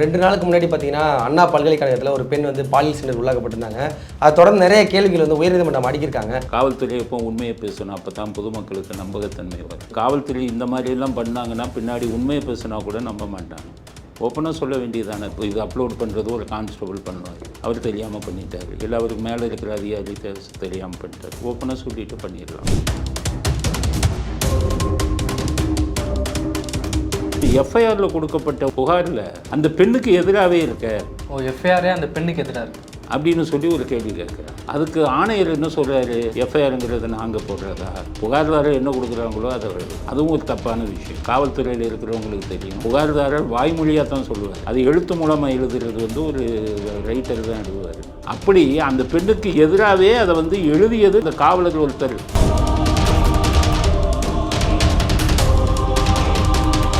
ரெண்டு நாளுக்கு முன்னாடி பார்த்தீங்கன்னா அண்ணா பல்கலைக்கழகத்தில் ஒரு பெண் வந்து பாலியல் சிண்டர் உள்ளாக்கப்பட்டிருந்தாங்க. அது தொடர்ந்து நிறைய கேள்விகள் வந்து உயர்நீதிமன்றம் அடிக்கிருக்காங்க. காவல்துறை எப்போ உண்மையை பேசணும். அப்போ தான் பொதுமக்களுக்கு நம்பகத்தன்மை வரும். காவல்துறை இந்த மாதிரிலாம் பண்ணாங்கன்னா பின்னாடி உண்மையை பேசினா கூட நம்ப மாட்டாங்க. ஓப்பனாக சொல்ல வேண்டியதானே இப்போ இது அப்லோட் பண்ணுறது ஒரு கான்ஸ்டபிள் பண்ணுவார். அவர் தெரியாமல் பண்ணிட்டார். இல்லை அவருக்கு மேலே இருக்கிற அதிகாரி தெரியாமல் பண்ணிட்டார். ஓப்பனாக சொல்லிட்டு பண்ணிடலாம். எஃப்ஐஆரில் கொடுக்கப்பட்ட புகாரில் அந்த பெண்ணுக்கு எதிராகவே இருக்க. ஓ எஃப்ஐஆரே அந்த பெண்ணுக்கு எதிராக இருக்கு? அப்படின்னு சொல்லி ஒரு கேள்வி கேட்குறேன். அதுக்கு ஆணையர் என்ன சொல்கிறாரு எஃப்ஐஆருங்கிறத நாங்கள் போடுறதா? புகார்தாரர் என்ன கொடுக்குறாங்களோ அதை. அதுவும் ஒரு தப்பான விஷயம். காவல்துறையில் இருக்கிறவங்களுக்கு தெரியும். புகார்தாரர் வாய்மொழியாக தான் சொல்லுவார். அது எழுத்து மூலமாக எழுதுறது வந்து ஒரு ரைட்டர் தான் எழுதுவார். அப்படி அந்த பெண்ணுக்கு எதிராகவே அதை வந்து எழுதியது இந்த காவலர் ஒருத்தர்.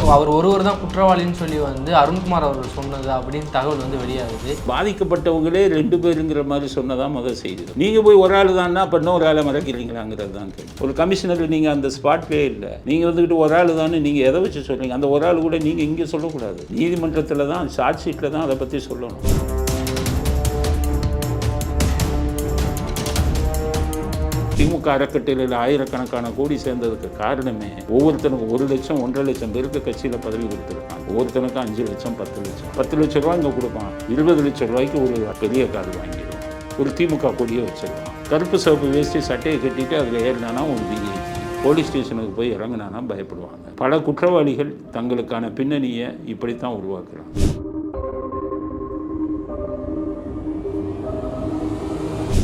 ஸோ அவர் ஒருவர் தான் குற்றவாளின்னு சொல்லி வந்து அருண்குமார் அவர் சொன்னது அப்படின்னு தகவல் வந்து வெளியாகுது. பாதிக்கப்பட்டவங்களே ரெண்டு பேருங்கிற மாதிரி சொன்னதான் முதல் செய்தி. நீங்கள் போய் ஒரு ஆள் தான்னா அப்போ இன்னும் ஒரு ஆளை மறக்கிறீங்களாங்கிறது தான் ஒரு கமிஷனர் நீங்கள் அந்த ஸ்பாட்லேயே இல்லை. நீங்கள் வந்துக்கிட்டு ஒரு ஆள் தானே நீங்கள் எதை வச்சு சொல்கிறீங்க அந்த ஒரு ஆள் கூட நீங்கள் இங்கே சொல்லக்கூடாது. நீதிமன்றத்தில் தான் ஷார்ட் ஷீட்டில் தான் அதை பற்றி சொல்லணும். திமுக அறக்கட்டளையில் ஆயிரக்கணக்கான கோடி சேர்ந்ததுக்கு காரணமே ஒவ்வொருத்தனுக்கும் ஒரு லட்சம் ஒன்றரை லட்சம் பேருக்கு கட்சியில் பதவி கொடுத்துருக்காங்க. ஒவ்வொருத்தனுக்கும் அஞ்சு லட்சம் பத்து லட்சம். பத்து லட்ச ரூபா இங்கே கொடுப்பான். இருபது லட்ச ரூபாய்க்கு ஒரு பெரிய கார் வாங்கிடுவான் ஒரு திமுக கொடியை வச்சிருவான் கருப்பு சிவப்பு வேஷ்டி சட்டையை கட்டிட்டு அதில் ஏறினானா ஒரு பிஜேபி போலீஸ் ஸ்டேஷனுக்கு போய் இறங்கினானா பயப்படுவாங்க. பல குற்றவாளிகள் தங்களுக்கான பின்னணியை இப்படித்தான் உருவாக்குறாங்க.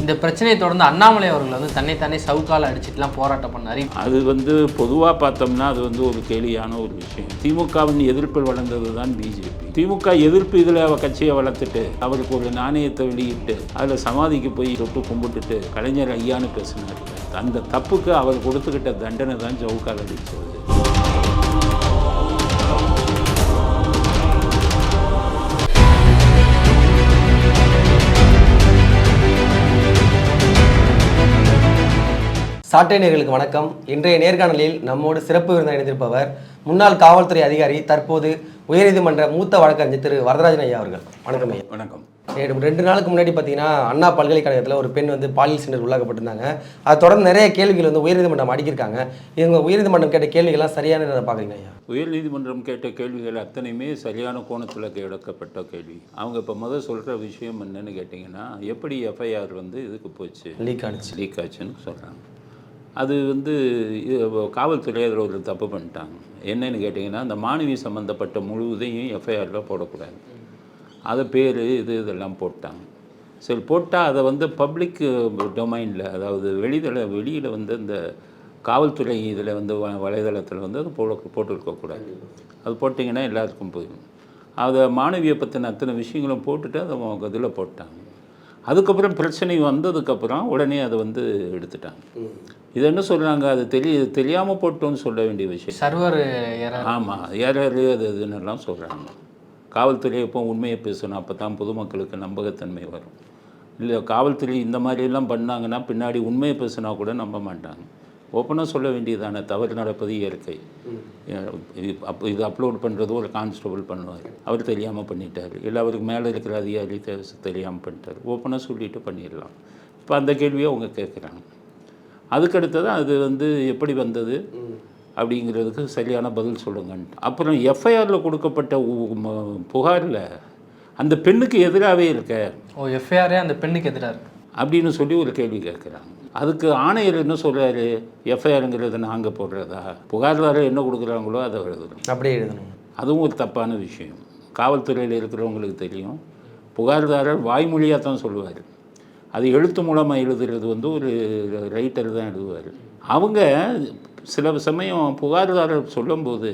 இந்த பிரச்சனையை தொடர்ந்து அண்ணாமலை அவர்கள் வந்து தன்னைத்தானே சவுக்கால் அடிச்சுட்டுலாம் போராட்டம் பண்ணார். அது வந்து பொதுவாக பார்த்தோம்னா அது வந்து ஒரு கேலியான ஒரு விஷயம். திமுகவின் எதிர்ப்பில் வளர்ந்தது தான் பிஜேபி. திமுக எதிர்ப்பு இதில் கட்சியை வளர்த்துட்டு அவருக்கு ஒரு நாணயத்தை வெளியிட்டு அதில் சமாதிக்கு போய் தொட்டு கும்பிட்டுட்டு கலைஞர் ஐயான்னு பேசினார். அந்த தப்புக்கு அவர் கொடுத்துக்கிட்ட தண்டனை தான் சவுக்கால் அடித்தது சாட்டை நேர்களுக்கு வணக்கம். இன்றைய நேர்காணலில் நம்மோடு சிறப்பு விருந்தினர் இணைந்திருப்பவர் முன்னாள் காவல்துறை அதிகாரி தற்போது உயர்நீதிமன்ற மூத்த வழக்கறிஞர் திரு வரதராஜன் ஐயா அவர்கள். வணக்கம் ஐயா. வணக்கம். ரெண்டு- ரெண்டு நாளுக்கு முன்னாடி பார்த்தீங்கன்னா அண்ணா பல்கலைக்கழகத்தில் ஒரு பெண் வந்து பாலியல் சிண்டர் உள்ளாக்கப்பட்டிருந்தாங்க. அது தொடர்ந்து நிறைய கேள்விகள் வந்து உயர்நீதிமன்றம் அடிக்கிருக்காங்க. இவங்க உயர்நீதிமன்றம் கேட்ட கேள்விகள்லாம் சரியானதை பார்க்குறீங்க ஐயா? உயர்நீதிமன்றம் கேட்ட கேள்விகள் அத்தனையுமே சரியான கோணத்தில் எடுக்கப்பட்ட கேள்வி. அவங்க இப்போ முதல் சொல்கிற விஷயம் என்னன்னு கேட்டிங்கன்னா எப்படி எஃப்ஐஆர் வந்து இதுக்கு போச்சு? லீக் ஆனிச்சு லீக் ஆச்சுன்னு சொல்கிறாங்க அது வந்து இது காவல்துறை அதில் ஒரு தப்பு பண்ணிட்டாங்க. என்னன்னு கேட்டிங்கன்னா அந்த மாணவி சம்மந்தப்பட்ட முழுவதையும் எஃப்ஐஆரில் போடக்கூடாது. அதை பேர் இது இதெல்லாம் போட்டாங்க. சரி போட்டால் அதை வந்து பப்ளிக் டொமைனில் அதாவது வெளிதள வெளியில் வந்து இந்த காவல்துறை இதில் வந்து வ- வலைதளத்தில் வந்து அது போட போட்டிருக்கக்கூடாது. அது போட்டிங்கன்னா எல்லாருக்கும் போயிடும். அதை மாணவியை பற்றின அத்தனை விஷயங்களும் போட்டுட்டு அதை இதில் போட்டாங்க. அதுக்கப்புறம் பிரச்சனை வந்ததுக்கப்புறம் உடனே அதை வந்து எடுத்துட்டாங்க. இது என்ன சொல்கிறாங்க அது தெரிய தெரியாமல் போட்டோன்னு சொல்ல வேண்டிய விஷயம். சர்வர் ஆமாம் ஏறாரு அது இதுன்னெல்லாம் சொல்கிறாங்க காவல்துறை எப்போ உண்மையை பேசணும் அப்போ தான் பொதுமக்களுக்கு நம்பகத்தன்மை வரும். இல்லை காவல்துறை இந்த மாதிரியெல்லாம் பண்ணாங்கன்னா பின்னாடி உண்மையை பேசினா கூட நம்ப மாட்டாங்க. ஓப்பனாக சொல்ல வேண்டியதானே தவறு நடப்பது இயற்கை. இது அப் இது அப்லோட் பண்ணுறது ஒரு கான்ஸ்டபிள் பண்ணுவார். அவர் தெரியாமல் பண்ணிட்டார். இல்லை அவருக்கு மேலே இருக்கிற அதிகாரி தெரியாமல் பண்ணிட்டார். ஓப்பனாக சொல்லிட்டு பண்ணிடலாம். இப்போ அந்த கேள்வியை அவங்க கேட்குறாங்க அதுக்கடுத்தது அது வந்து எப்படி வந்தது? அப்படிங்கிறதுக்கு சரியான பதில் சொல்லுங்கன்ட்டு. அப்புறம் எஃப்ஐஆரில் கொடுக்கப்பட்ட புகாரில் அந்த பெண்ணுக்கு எதிராகவே இருக்க. ஓ எஃப்ஐஆரே அந்த பெண்ணுக்கு எதிராக இருக்கு. அப்படின்னு சொல்லி ஒரு கேள்வி கேட்குறாங்க. அதுக்கு ஆணையர் என்ன சொல்கிறாரு எஃப்ஐஆருங்கிறத நாங்கள் போடுறதா? புகார்தாரர் என்ன கொடுக்குறாங்களோ அதை எழுதணும். அப்படியே எழுதணும். அதுவும் ஒரு தப்பான விஷயம். காவல்துறையில் இருக்கிறவங்களுக்கு தெரியும். புகார்தாரர் வாய்மொழியாக தான் சொல்லுவார். அது எழுத்து மூலமாக எழுதுறது வந்து ஒரு ரைட்டர் தான் எழுதுவார். அவங்க சில சமயம் புகார்தாரர் சொல்லும்போது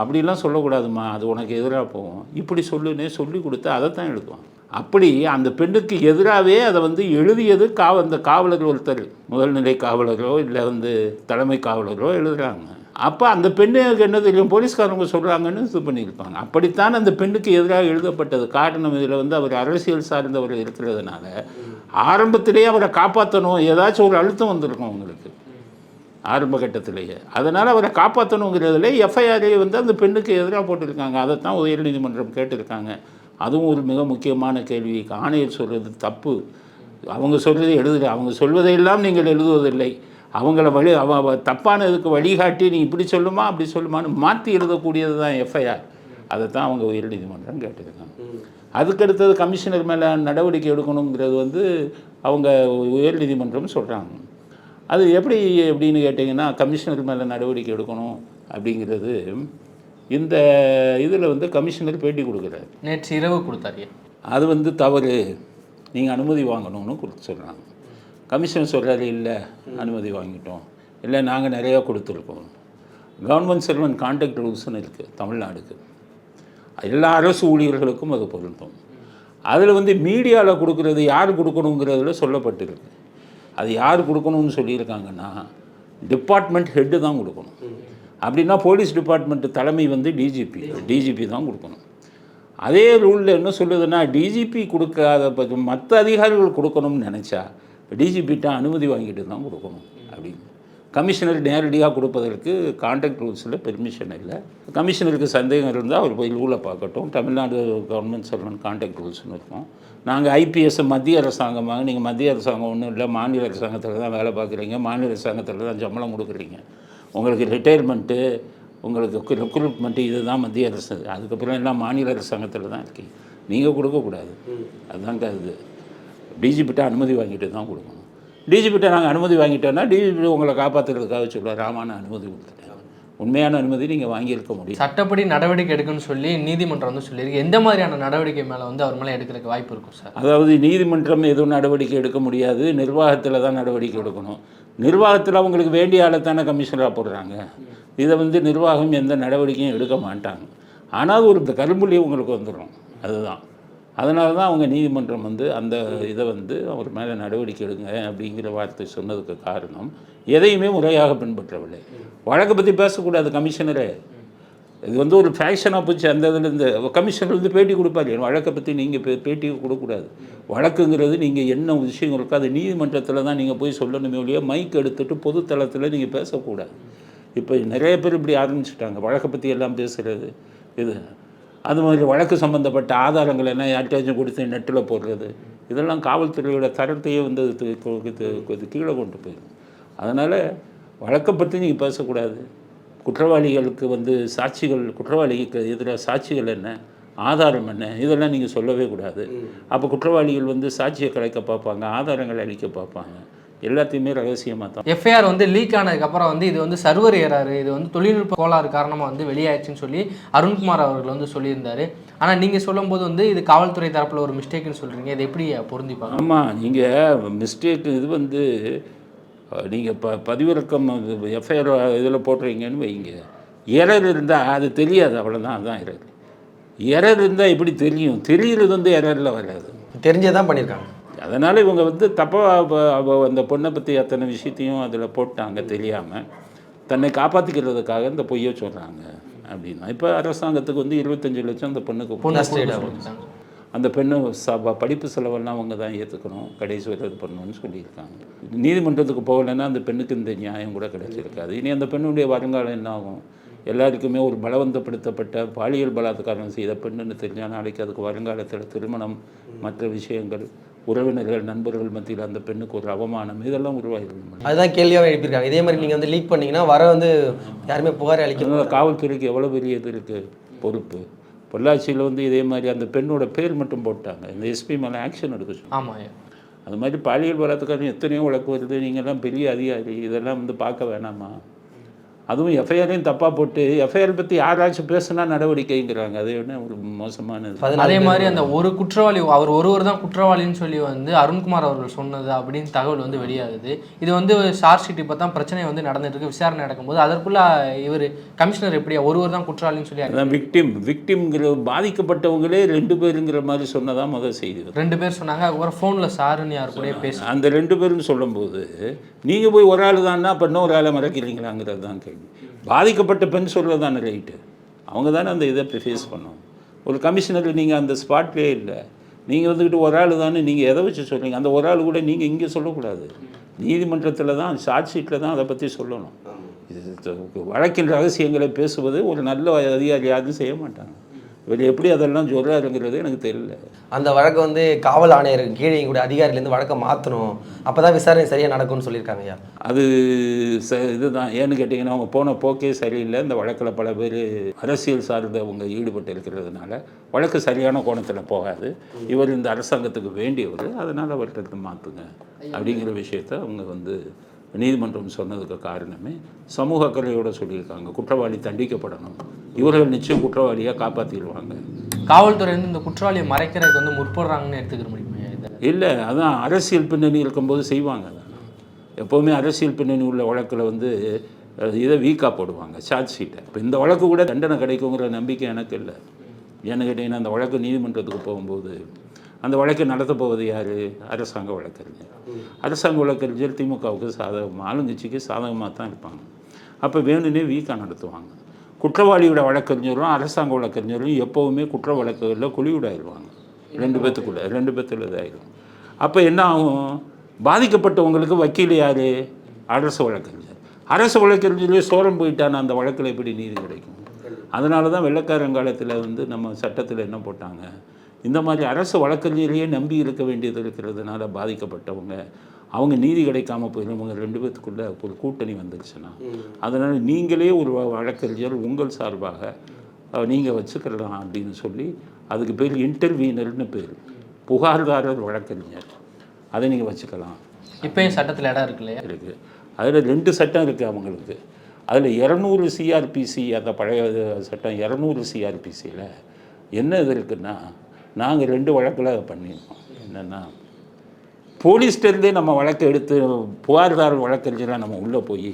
அப்படிலாம் சொல்லக்கூடாதும்மா அது உனக்கு எதிராக போகும். இப்படி சொல்லுன்னே சொல்லி கொடுத்து அதை தான் எழுதுவான். அப்படி அந்த பெண்ணுக்கு எதிராகவே அதை வந்து எழுதியது காவ அந்த காவலர் ஒருத்தர் முதல்நிலை காவலரோ இல்லை வந்து தலைமை காவலரோ எழுதுகிறாங்க அப்போ அந்த பெண்ணுக்கு என்ன தெரியும்? போலீஸ்காரங்க சொல்கிறாங்கன்னு இது பண்ணியிருப்பாங்க. அப்படித்தான் அந்த பெண்ணுக்கு எதிராக எழுதப்பட்டது. காரணம் இதில் வந்து அவர் அரசியல் சார்ந்தவர் இருக்கிறதுனால ஆரம்பத்திலேயே அவரை காப்பாற்றணும் ஏதாச்சும் ஒரு அழுத்தம் வந்திருக்கும் அவங்களுக்கு. ஆரம்ப கட்டத்திலேயே. அதனால் அவரை காப்பாற்றணுங்கிறதுல எஃப்ஐஆரே வந்து அந்த பெண்ணுக்கு எதிராக போட்டிருக்காங்க. அதைத்தான் உயர்நீதிமன்றம் கேட்டிருக்காங்க. அதுவும் ஒரு மிக முக்கியமான கேள்வி. ஆணையர் சொல்கிறது தப்பு. அவங்க சொல்கிறது எழுதலை அவங்க சொல்வதையெல்லாம் நீங்கள் எழுதுவதில்லை. அவங்கள வழி அவ தப்பான இதுக்கு வழிகாட்டி நீ இப்படி சொல்லுமா அப்படி சொல்லுமான்னு மாற்றி எழுதக்கூடியது தான் எஃப்ஐஆர் அதை தான் அவங்க உயர்நீதிமன்றம் கேட்டிருக்காங்க. அதுக்கடுத்தது கமிஷனர் மேலே நடவடிக்கை எடுக்கணுங்கிறது வந்து அவங்க உயர்நீதிமன்றம் சொல்கிறாங்க அது எப்படி அப்படின்னு கேட்டிங்கன்னா கமிஷனர் மேலே நடவடிக்கை எடுக்கணும் அப்படிங்கிறது இந்த இதில் வந்து கமிஷனர் பேட்டி கொடுக்குறாரு. நேற்று இரவு கொடுத்தாரு. அது வந்து தவறு. நீங்கள் அனுமதி வாங்கணும்னு கொடுத்து சொல்கிறாங்க கமிஷன் சொல்கிறாரு இல்லை அனுமதி வாங்கிட்டோம். இல்லை நாங்கள் நிறையா கொடுத்துருக்கோம். கவர்மெண்ட் செல்வன் கான்ட்ராக்ட் ரூல்ஸ்னு இருக்குது தமிழ்நாடுக்கு. எல்லா அரசு ஊழியர்களுக்கும் அது பொருந்தும். அதில் வந்து மீடியாவில் கொடுக்குறது யார் கொடுக்கணுங்கிறதுல சொல்லப்பட்டிருக்கு. அது யார் கொடுக்கணும்னு சொல்லியிருக்காங்கன்னா டிபார்ட்மெண்ட் ஹெட்டு தான் கொடுக்கணும். அப்படின்னா போலீஸ் டிபார்ட்மெண்ட் தலைமை வந்து டிஜிபி டிஜிபி தான் கொடுக்கணும். அதே ரூலில் என்ன சொல்லுதுன்னா டிஜிபி கொடுக்காத மற்ற அதிகாரிகள் கொடுக்கணும்னு நினச்சா டிஜிபிட்ட அனுமதி வாங்கிட்டு தான் கொடுக்கணும் அப்படின்னு. கமிஷனர் நேரடியாக கொடுப்பதற்கு கான்ட்ராக்ட் ரூல்ஸில் பெர்மிஷன் இல்லை. கமிஷனருக்கு சந்தேகம் இருந்தால் அவர் போய் ரூலை பார்க்கட்டும். தமிழ்நாடு கவர்மெண்ட் சர்வன் கான்ட்ராக்ட் ரூல்ஸ்னு இருக்கும். நாங்கள் ஐபிஎஸ் மத்திய அரசாங்கமாக நீங்கள் மத்திய அரசாங்கம் ஒன்றும் இல்லை மாநில அரசாங்கத்தில் தான் வேலை பார்க்குறீங்க. மாநில அரசாங்கத்தில் தான் சம்பளம் கொடுக்குறீங்க. உங்களுக்கு ரிட்டையர்மெண்ட்டு உங்களுக்கு ரெக்ரூட்மெண்ட்டு இதுதான் மத்திய அரசு. அதுக்கப்புறம் எல்லாம் மாநில அரசாங்கத்தில் தான் இருக்கீங்க. நீங்கள் கொடுக்கக்கூடாது அதுதான் இது. டிஜிபிட்ட அனுமதி வாங்கிட்டு தான் கொடுக்கணும். டிஜிபிட்ட நாங்கள் அனுமதி வாங்கிட்டோன்னா டிஜிபி உங்களை காப்பாற்றுறதுக்காக சொல்லுவார். ராமான அனுமதி கொடுத்துட்டேன் உண்மையான அனுமதி நீங்கள் வாங்கியிருக்க முடியும். சட்டப்படி நடவடிக்கை எடுக்கணும்னு சொல்லி நீதிமன்றம் வந்து சொல்லியிருக்கு. எந்த மாதிரியான நடவடிக்கை மேலே வந்து அவர் மேலே எடுக்கிறதுக்கு வாய்ப்பு இருக்கும் சார்? அதாவது நீதிமன்றம் எதுவும் நடவடிக்கை எடுக்க முடியாது. நிர்வாகத்தில் தான் நடவடிக்கை எடுக்கணும். நிர்வாகத்தில் அவங்களுக்கு வேண்டிய ஆளை தானே கமிஷனராக போடுறாங்க. இதை வந்து நிர்வாகம் எந்த நடவடிக்கையும் எடுக்க மாட்டாங்க. ஆனால் ஒரு கரும்புள்ளி உங்களுக்கு வந்துடும் அதுதான். அதனால தான் அவங்க நீதிமன்றம் வந்து அந்த இதை வந்து அவர் மேலே நடவடிக்கை எடுங்க அப்படிங்கிற வார்த்தை சொன்னதுக்கு காரணம். எதையுமே முறையாக பின்பற்றவில்லை. வழக்கை பற்றி பேசக்கூடாது கமிஷனரே. இது வந்து ஒரு ஃபேஷனாக போச்சு. அந்த இதுலேருந்து கமிஷனர் வந்து பேட்டி கொடுப்பாரு. வழக்கை பற்றி நீங்கள் பே பேட்டி கொடுக்கக்கூடாது. வழக்குங்கிறது நீங்கள் என்ன விஷயம் இருக்கோ அது நீதிமன்றத்தில் தான் நீங்கள் போய் சொல்லணுமே ஒழிய மைக் எடுத்துகிட்டு பொதுத்தளத்தில் நீங்கள் பேசக்கூடாது. இப்போ நிறைய பேர் இப்படி ஆரம்பிச்சிட்டாங்க. வழக்கை பற்றி எல்லாம் பேசுகிறது இது. அது மாதிரி வழக்கு சம்மந்தப்பட்ட ஆதாரங்கள் என்ன யார்கிட்டயாச்சும் கொடுத்து நெட்டில் போடுறது இதெல்லாம் காவல்துறையோட தரத்தையே வந்து கீழே கொண்டு போயிடும். அதனால் வழக்கை பற்றி நீங்கள் பேசக்கூடாது. குற்றவாளிகளுக்கு வந்து சாட்சிகள் குற்றவாளிக்கு எதிராக சாட்சிகள் என்ன ஆதாரம் என்ன இதெல்லாம் நீங்கள் சொல்லவே கூடாது. அப்போ குற்றவாளிகள் வந்து சாட்சியை கலைக்க பார்ப்பாங்க ஆதாரங்களை அளிக்க பார்ப்பாங்க. எல்லாத்தையுமே ரகசியமாக தான். எஃப்ஐஆர் வந்து லீக் ஆனதுக்கப்புறம் வந்து இது வந்து சர்வர் ஏறாரு இது வந்து தொழில்நுட்ப கோளாறு காரணமாக வந்து வெளியாயிடுச்சுன்னு சொல்லி அருண்குமார் அவர்கள் வந்து சொல்லியிருந்தாரு. ஆனால் நீங்கள் சொல்லும்போது வந்து இது காவல்துறை தரப்பில் ஒரு மிஸ்டேக்னு சொல்கிறீங்க இதை எப்படி பொருந்திப்பாங்க? ஆமாம் நீங்கள் மிஸ்டேக் இது வந்து நீங்கள் ப பதிவிறக்கம் எஃப்ஐஆர் இதில் போடுறீங்கன்னு வைங்க. எரர் இருந்தால் அது தெரியாது அவ்வளோதான் அதுதான் எரர் எரர் இருந்தால் எப்படி தெரியும்? தெரியுறது வந்து எரரில் வராது. தெரிஞ்சே தான் பண்ணியிருக்காங்க. அதனால் இவங்க வந்து தப்பாக அந்த பொண்ணை பற்றி அத்தனை விஷயத்தையும் அதில் போட்டாங்க தெரியாமல் தன்னை காப்பாற்றிக்கிறதுக்காக இந்த பொய்யை சொல்கிறாங்க அப்படின்னா இப்போ அரசாங்கத்துக்கு வந்து இருபத்தஞ்சு லட்சம் அந்த பொண்ணுக்கு பொண்ணு. அந்த பெண்ணு ச படிப்பு செலவெல்லாம் அவங்க தான் ஏற்றுக்கணும் கடைசி வரை இது பண்ணணும்னு சொல்லியிருக்காங்க. நீதிமன்றத்துக்கு போகலைன்னா அந்த பெண்ணுக்கு இந்த நியாயம் கூட கிடைச்சிருக்காது. இனி அந்த பெண்ணுடைய வருங்காலம் என்ன ஆகும்? எல்லாருக்குமே ஒரு பலவந்தப்படுத்தப்பட்ட பாலியல் பலாத்காரம் செய்த பெண்ணுன்னு தெரிஞ்சால் நாளைக்கு அதுக்கு வருங்காலத்தில் திருமணம் மற்ற விஷயங்கள் உறவினர்கள் நண்பர்கள் மத்தியில் அந்த பெண்ணுக்கு ஒரு அவமானம் இதெல்லாம் உருவாகிடும் அதுதான் கேள்வியாக எழுப்பியிருக்காங்க. இதே மாதிரி நீங்கள் வந்து லீக் பண்ணீங்கன்னா வர வந்து யாருமே புகார் அளிக்க அதனால காவல்துறைக்கு எவ்வளோ பெரிய இது இருக்குது பொறுப்பு. பொள்ளாச்சியில் வந்து இதே மாதிரி அந்த பெண்ணோட பேர் மட்டும் போட்டாங்க. இந்த எஸ்பி மேலே ஆக்ஷன் எடுக்க ஆமாம் அது மாதிரி பாலியல் பலாத்காரம் எத்தனையோ வழக்கு வருது. நீங்கள்லாம் பெரிய அதிகாரி. இதெல்லாம் வந்து பார்க்க வேணாமா? அதுவும் எஃப்ஐஆரையும் தப்பாக போட்டு எஃப்ஐஆர் பற்றி யாராச்சும் பேசுனா நடவடிக்கைங்கிறாங்க. அது என்ன ஒரு மோசமானது? அதே மாதிரி அந்த ஒரு குற்றவாளி அவர் ஒருவர் தான் குற்றவாளின்னு சொல்லி வந்து அருண்குமார் அவர்கள் சொன்னது அப்படின்னு தகவல் வந்து வெளியாகுது. இது வந்து சார்ஜ் ஷீட் இப்போ தான் பிரச்சனை வந்து நடந்துட்டு இருக்கு விசாரணை நடக்கும்போது. அதற்குள்ள இவர் கமிஷனர் எப்படியா ஒருவர் தான் குற்றவாளின்னு சொல்லி விக்டிம் விக்டிம்ங்கிற பாதிக்கப்பட்டவங்களே ரெண்டு பேருங்கிற மாதிரி சொன்னதான் முதல் செய்தி. ரெண்டு பேர் சொன்னாங்க அதுக்கப்புறம் ஃபோனில் சாருன்னு யார் கூட பேச அந்த ரெண்டு பேரும் சொல்லும்போது நீங்கள் போய் ஒரு ஆள் தான்னா அப்போ இன்னொரு ஆளை மறக்கிறீங்களாங்கிறது தான் கேள்வி. பாதிக்கப்பட்ட பெண் சொல்கிறது தானே ரைட்டு அவங்க தானே அந்த இதை ஃபேஸ் பண்ணோம் ஒரு கமிஷனர் நீங்கள் அந்த ஸ்பாட்லேயே இல்லை. நீங்கள் வந்துக்கிட்டு ஒரு ஆள் தானே நீங்கள் எதை வச்சு சொல்கிறீங்க அந்த ஒரு ஆள் கூட நீங்கள் இங்கே சொல்லக்கூடாது. நீதிமன்றத்தில் தான் சார்ஜ் ஷீட்டில் தான் அதை பற்றி சொல்லணும். இது வழக்கின் ரகசியங்களை பேசுவது ஒரு நல்ல அதிகாரி யாரும் செய்ய மாட்டாங்க. இவர் எப்படி அதெல்லாம் சொல்கிறாருங்கிறது எனக்கு தெரியல. அந்த வழக்கு வந்து காவல் ஆணையருக்கு கீழே கூட அதிகாரிலேருந்து வழக்கை மாற்றணும் அப்போ தான் விசாரணை சரியாக நடக்கும்னு சொல்லியிருக்காங்க ஐயா. அது ச இதுதான். ஏன்னு கேட்டிங்கன்னா அவங்க போன போக்கே சரியில்லை. இந்த வழக்கில் பல பேர் அரசியல் சார்ந்த அவங்க ஈடுபட்டு இருக்கிறதுனால வழக்கு சரியான கோணத்தில் போகாது. இவர் இந்த அரசாங்கத்துக்கு வேண்டியவர். அதனால் அவர்கிட்ட மாற்றுங்க அப்படிங்கிற விஷயத்த அவங்க வந்து நீதிமன்றம் சொன்னதுக்கு காரணமே சமூக அக்கறையோட சொல்லியிருக்காங்க. குற்றவாளி தண்டிக்கப்படணும். இவர்கள் நிச்சயம் குற்றவாளியாக காப்பாற்றிடுவாங்க காவல்துறை வந்து இந்த குற்றவாளியை மறைக்கிறதுக்கு வந்து முற்படுறாங்கன்னு எடுத்துக்கிற முடியுமா? இல்லை அதான் அரசியல் பின்னணி இருக்கும்போது செய்வாங்க. எப்போவுமே அரசியல் பின்னணி உள்ள வழக்கில் வந்து இதை வீக்காக போடுவாங்க சார்ஜ் ஷீட்டை இப்போ இந்த வழக்கு கூட தண்டனை கிடைக்குங்கிற நம்பிக்கை எனக்கு இல்லை. ஏன்னு கேட்டிங்கன்னா அந்த வழக்கு நீதிமன்றத்துக்கு போகும்போது அந்த வழக்கு நடத்தப்போவது யார்? அரசாங்க வழக்கறிஞர். அரசாங்க வழக்கறிஞர் திமுகவுக்கு சாதகமாக ஆளுங்கட்சிக்கு சாதகமாக தான் இருப்பாங்க. அப்போ வேணும்னே வீக்காக நடத்துவாங்க. குற்றவாளியோட வழக்கறிஞரும் அரசாங்க வழக்கறிஞரும் எப்போவுமே குற்ற வழக்குகளில் குழிவிடாயிருவாங்க ரெண்டு பேத்துக்குள்ளே ரெண்டு பேத்துல இதாயிரும் அப்போ என்ன ஆகும்? பாதிக்கப்பட்டவங்களுக்கு வக்கீல் யார்? அரசு வழக்கறிஞர். அரசு வழக்கறிஞரே சோரம் போயிட்டான அந்த வழக்கில் எப்படி நீதி கிடைக்கும்? அதனால தான் வெள்ளக்காரங்காலத்தில் வந்து நம்ம சட்டத்தில் என்ன போட்டாங்க? இந்த மாதிரி அரசு வழக்கறிஞரையே நம்பி இருக்க வேண்டியது இருக்கிறதுனால பாதிக்கப்பட்டவங்க அவங்க நீதி கிடைக்காம போயிடும் இவங்க ரெண்டு பேத்துக்குள்ள ஒரு கூட்டணி வந்துருச்சுன்னா அதனால் நீங்களே ஒரு வ- வழக்கறிஞர் உங்கள் சார்பாக நீங்கள் வச்சுக்கலாம் அப்படின்னு சொல்லி அதுக்கு பேர் இன்டர்வீனர்னு பேர். புகார்தாரர் வழக்கறிஞர். அதை நீங்கள் வச்சுக்கலாம். இப்பயும் சட்டத்தில் இடம் இருக்கு இல்லையா? இருக்குது அதில் ரெண்டு சட்டம் இருக்குது அவங்களுக்கு. அதில் இரநூறு சிஆர்பிசி அந்த பழைய சட்டம் இரநூறு சிஆர்பிசியில் என்ன இது இருக்குன்னா நாங்கள் ரெண்டு வழக்கில் பண்ணியிருக்கோம் என்னென்னா போலீஸ்டேருந்தே நம்ம வழக்கு எடுத்து புகார்தாரர் வழக்கறிஞராக நம்ம உள்ளே போய்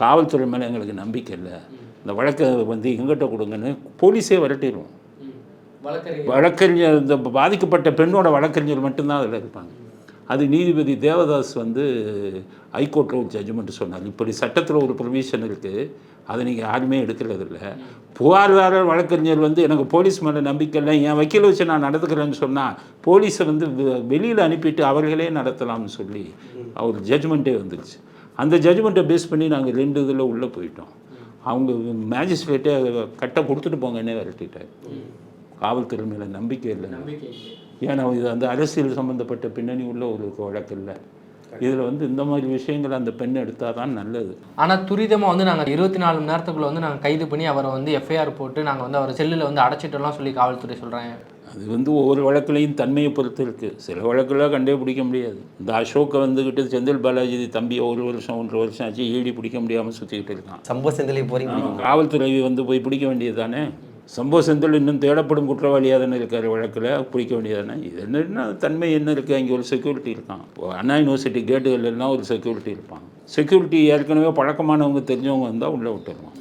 காவல்துறை மேலே எங்களுக்கு நம்பிக்கை இல்லை. இந்த வழக்கை வந்து எங்கிட்ட கொடுங்கன்னு போலீஸே விரட்டிடுவோம். வழக்கறிஞர். இந்த பாதிக்கப்பட்ட பெண்ணோட வழக்கறிஞர் மட்டும்தான் அதில் இருப்பாங்க. அது நீதிபதி தேவதாஸ் வந்து ஹைகோர்ட்டில் ஒரு ஜட்ஜ்மெண்ட் சொன்னார். இப்படி சட்டத்தில் ஒரு ப்ரொவிஷன் இருக்குது அதை நீங்கள் யாருமே எடுக்கிறது இல்லை புகார்தாரர் வழக்கறிஞர் வந்து எனக்கு போலீஸ் மேலே நம்பிக்கை இல்லை என் வக்கீலை வச்சு நான் நடத்துக்கிறேன்னு சொன்னால் போலீஸை வந்து வெளியில் அனுப்பிட்டு அவர்களே நடத்தலாம்னு சொல்லி அவர் ஜட்ஜ்மெண்ட்டே வந்துருச்சு. அந்த ஜட்ஜ்மெண்ட்டை பேஸ் பண்ணி நாங்கள் ரெண்டு இதில் உள்ளே போயிட்டோம். அவங்க மேஜிஸ்ட்ரேட்டே கட்டை கொடுத்துட்டு போங்கன்னே விரட்டிட்டார் காவல்துறை மேலே நம்பிக்கை இல்லை. ஏன்னா இது அந்த அரசியல் சம்மந்தப்பட்ட பின்னணி உள்ள ஒரு வழக்கு இல்லை. இதில் வந்து இந்த மாதிரி விஷயங்கள் அந்த பெண் எடுத்தால் தான் நல்லது. ஆனால் துரிதமாக வந்து நாங்கள் இருபத்தி நாலு மணி நேரத்துக்குள்ள வந்து நாங்கள் கைது பண்ணி அவரை வந்து எஃப்ஐஆர் போட்டு நாங்கள் வந்து அவர் செல்லில் வந்து அடைச்சிட்டோம்லாம் சொல்லி காவல்துறை சொல்கிறாங்க அது வந்து ஒவ்வொரு வழக்குலையும் தன்மையை பொறுத்து இருக்குது சில வழக்குலாம் கண்டே பிடிக்க முடியாது. இந்த அசோக்கை வந்துக்கிட்டு செந்தில் பாலாஜி தம்பி ஒரு வருஷம் ஒன்றரை வருஷம் ஆச்சு ஈடி பிடிக்க முடியாமல் சுற்றிக்கிட்டு இருக்கான். சம்பவ செந்திலை போறீங்க காவல்துறை வந்து போய் பிடிக்க வேண்டியது தானே? சம்பவ செந்தில் இன்னும் தேடப்படும் குற்றவாளியாக தானே இருக்கார் வழக்கில்? பிடிக்க வேண்டியது தானே இது என்னன்னா தன்மை என்ன இருக்குது அங்கே ஒரு செக்யூரிட்டி இருக்கான். அண்ணா யூனிவர்சிட்டி கேட்டுகள் எல்லாம் ஒரு செக்யூரிட்டி இருப்பான். செக்யூரிட்டி ஏற்கனவே பழக்கமானவங்க தெரிஞ்சவங்க வந்தால் உள்ளே விட்டுருவான்.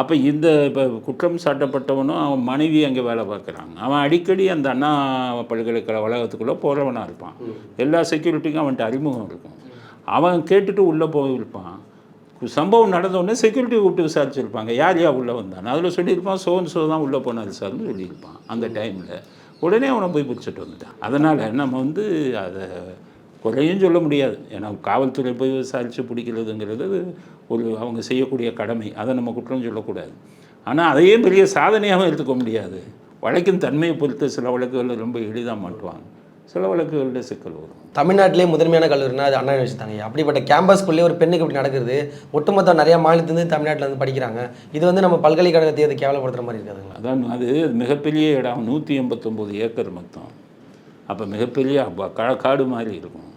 அப்போ இந்த இப்போ குற்றம் சாட்டப்பட்டவனும் அவன் மனைவி அங்கே வேலை பார்க்குறாங்க. அவன் அடிக்கடி அந்த அண்ணா பல்கலைக்கழக வளாகத்துக்குள்ளே போகிறவனாக இருப்பான். எல்லா செக்யூரிட்டிக்கும் அவன்கிட்ட அறிமுகம் இருக்கும். அவன் கேட்டுட்டு உள்ளே போயிருப்பான். சம்பவம் நடந்தோடனே செக்யூரிட்டி கூப்பிட்டு விசாரிச்சிருப்பாங்க. யார் யார் உள்ளே வந்தான் அதில் சொல்லியிருப்பான் சோன் சோ தான் உள்ளே போனார் சார்னு சொல்லியிருப்பான். அந்த டைமில் உடனே அவனை போய் பிடிச்சிட்டு வந்துட்டான். அதனால் நம்ம வந்து அதை குறையும் சொல்ல முடியாது. ஏன்னா காவல்துறை போய் விசாரித்து பிடிக்கிறதுங்கிறது ஒரு அவங்க செய்யக்கூடிய கடமை. அதை நம்ம குற்றம் சொல்லக்கூடாது. ஆனால் அதையே பெரிய சாதனையாகவும் எடுத்துக்க முடியாது. வழக்கின் தன்மையை பொறுத்து சில வழக்குகளில் ரொம்ப எளிதாக மாட்டுவாங்க சில வழக்குகளில் சிக்கல் வரும். தமிழ்நாட்டிலே முதன்மையான கல்லூரினா அது அண்ணா யூனிவர்சிட்டி தாங்க. அப்படிப்பட்ட கேம்பஸ்குள்ளே ஒரு பெண்ணுக்கு இப்படி நடக்குது ஒட்டுமொத்த நிறைய மாநிலத்திலேருந்து தமிழ்நாட்டில் வந்து படிக்கிறாங்க. இது வந்து நம்ம பல்கலைக்கழகத்தை அது கேவலப்படுத்துற மாதிரி இருக்காதுங்களா? அதான் அது மிகப்பெரிய இடம். நூற்றி எண்பத்தொம்போது ஏக்கர் மொத்தம். அப்போ மிகப்பெரிய காடு மாதிரி இருக்கும்.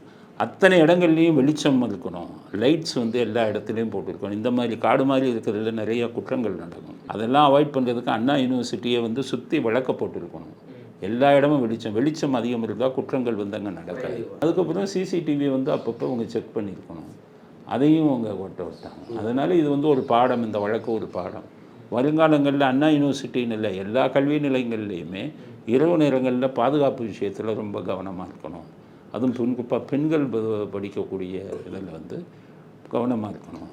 அத்தனை இடங்கள்லையும் வெளிச்சம் இருக்கணும். லைட்ஸ் வந்து எல்லா இடத்துலையும் போட்டிருக்கணும். இந்த மாதிரி காடு மாதிரி இருக்கிறதுல நிறைய குற்றங்கள் நடக்கும். அதெல்லாம் அவாய்ட் பண்ணுறதுக்கு அண்ணா யூனிவர்சிட்டியை வந்து சுற்றி விளக்க போட்டிருக்கணும். எல்லா இடமும் வெளிச்சம் வெளிச்சம் அதிகம் இருந்தால் குற்றங்கள் வந்து அங்கே நடக்காது. அதுக்கப்புறம் சிசிடிவி வந்து அப்பப்போ அவங்க செக் பண்ணியிருக்கணும் அதையும் அவங்க ஓட்ட விட்டாங்க. அதனால் இது வந்து ஒரு பாடம் இந்த வழக்கு ஒரு பாடம். வருங்காலங்களில் அண்ணா யூனிவர்சிட்டின்னு இல்லை எல்லா கல்வி நிலையங்கள்லையுமே இரவு நேரங்களில் பாதுகாப்பு விஷயத்தில் ரொம்ப கவனமாக இருக்கணும். அதுவும் பெண் பெண்கள் படிக்கக்கூடிய இதில் வந்து கவனமாக இருக்கணும்.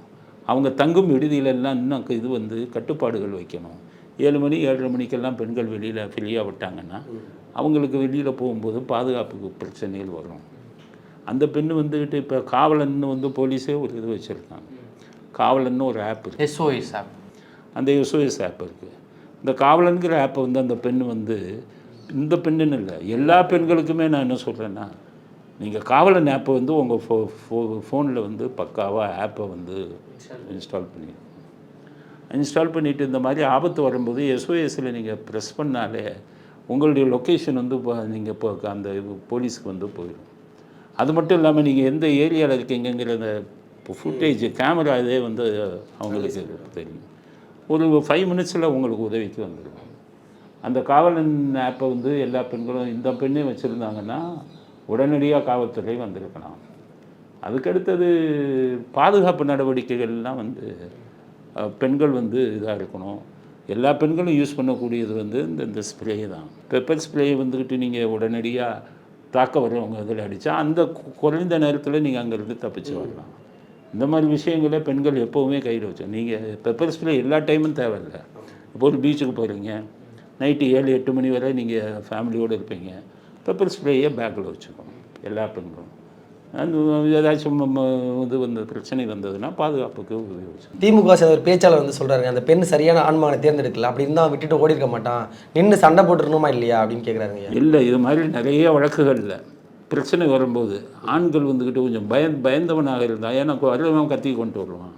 அவங்க தங்கும் விடுதியிலெல்லாம் இன்னும் இது வந்து கட்டுப்பாடுகள் வைக்கணும். ஏழு மணி ஏழரை மணிக்கெல்லாம் பெண்கள் வெளியில் ஃப்ரீயாக விட்டாங்கன்னா அவங்களுக்கு வெளியில் போகும்போது பாதுகாப்புக்கு பிரச்சனைகள் வரும். அந்த பெண்ணு வந்துக்கிட்டு இப்போ காவலன்னு வந்து போலீஸே ஒரு இது வச்சுருக்காங்க. காவலன்னு ஒரு ஆப் இருக்குது எஸ்ஓஎஸ் ஆப் அந்த எஸ்ஓஎஸ் ஆப் இருக்குது இந்த காவலன்கிற ஆப்பை வந்து அந்த பெண் வந்து இந்த பெண்ணுன்னு இல்லை எல்லா பெண்களுக்குமே நான் என்ன சொல்கிறேன்னா நீங்கள் காவலன் ஆப்பை வந்து உங்கள் ஃபோ ஃபோ ஃபோனில் வந்து பக்காவாக ஆப்பை வந்து இன்ஸ்டால் பண்ணி இன்ஸ்டால் பண்ணிவிட்டு இந்த மாதிரி ஆபத்து வரும்போது எஸ்ஓஎஸில் நீங்கள் ப்ரெஸ் பண்ணாலே உங்களுடைய லொக்கேஷன் வந்து நீங்கள் இப்போ அந்த போலீஸ்க்கு வந்து போயிடும். அது மட்டும் இல்லாமல் நீங்கள் எந்த ஏரியாவில் இருக்கீங்கங்கிற அந்த ஃபுட்டேஜ் கேமரா இதே வந்து அவங்களுக்கு தெரியும். ஒரு ஃபைவ் மினிட்ஸில் உங்களுக்கு உதவிக்கு வந்துடும் அந்த காவலன் ஆப்பை வந்து எல்லா பெண்களும் இந்த பெண்ணே வச்சுருந்தாங்கன்னா உடனடியாக காவல்துறை வந்திருக்கலாம். அதுக்கடுத்தது பாதுகாப்பு நடவடிக்கைகள்லாம் வந்து பெண்கள் வந்து இதாக இருக்கணும். எல்லா பெண்களும் யூஸ் பண்ணக்கூடியது வந்து இந்த இந்த ஸ்ப்ரே தான். பெப்பர் ஸ்ப்ரே வந்துக்கிட்டு நீங்கள் உடனடியாக தாக்க வர்றவங்க இதில் அடித்தா அந்த குறைந்த நேரத்தில் நீங்கள் அங்கேருந்து தப்பிச்சு வரலாம். இந்த மாதிரி விஷயங்களை பெண்கள் எப்போவுமே கையில் வச்சோம் நீங்கள் பெப்பர் ஸ்ப்ரே எல்லா டைமும் தேவையில்லை. இப்போ ஒரு பீச்சுக்கு போகிறீங்க நைட்டு ஏழு எட்டு மணி வரை நீங்கள் ஃபேமிலியோடு இருப்பீங்க. பெப்பர் ஸ்ப்ரேயே பேக்கில் வச்சுக்கணும் எல்லா பெண்களும். ஏதாச்சும் இது வந்து பிரச்சனை வந்ததுன்னா பாதுகாப்புக்கு உபயோகிச்சு. திமுக ஒரு பேச்சாளர் வந்து சொல்றாரு அந்த பெண் சரியான ஆண்மகனை தேர்ந்தெடுக்கல அப்படி இருந்தா அவன் விட்டுட்டு ஓடி இருக்க மாட்டான் நின்று சண்டை போட்டுருணுமா இல்லையா அப்படின்னு கேட்குறாருங்க இல்லை இது மாதிரி நிறைய வழக்குகளில் பிரச்சனை வரும்போது ஆண்கள் வந்துக்கிட்டு கொஞ்சம் பய பயந்தவனாக இருந்தால் ஏன்னா வர்றவன் கத்தி கொண்டு வருவான்.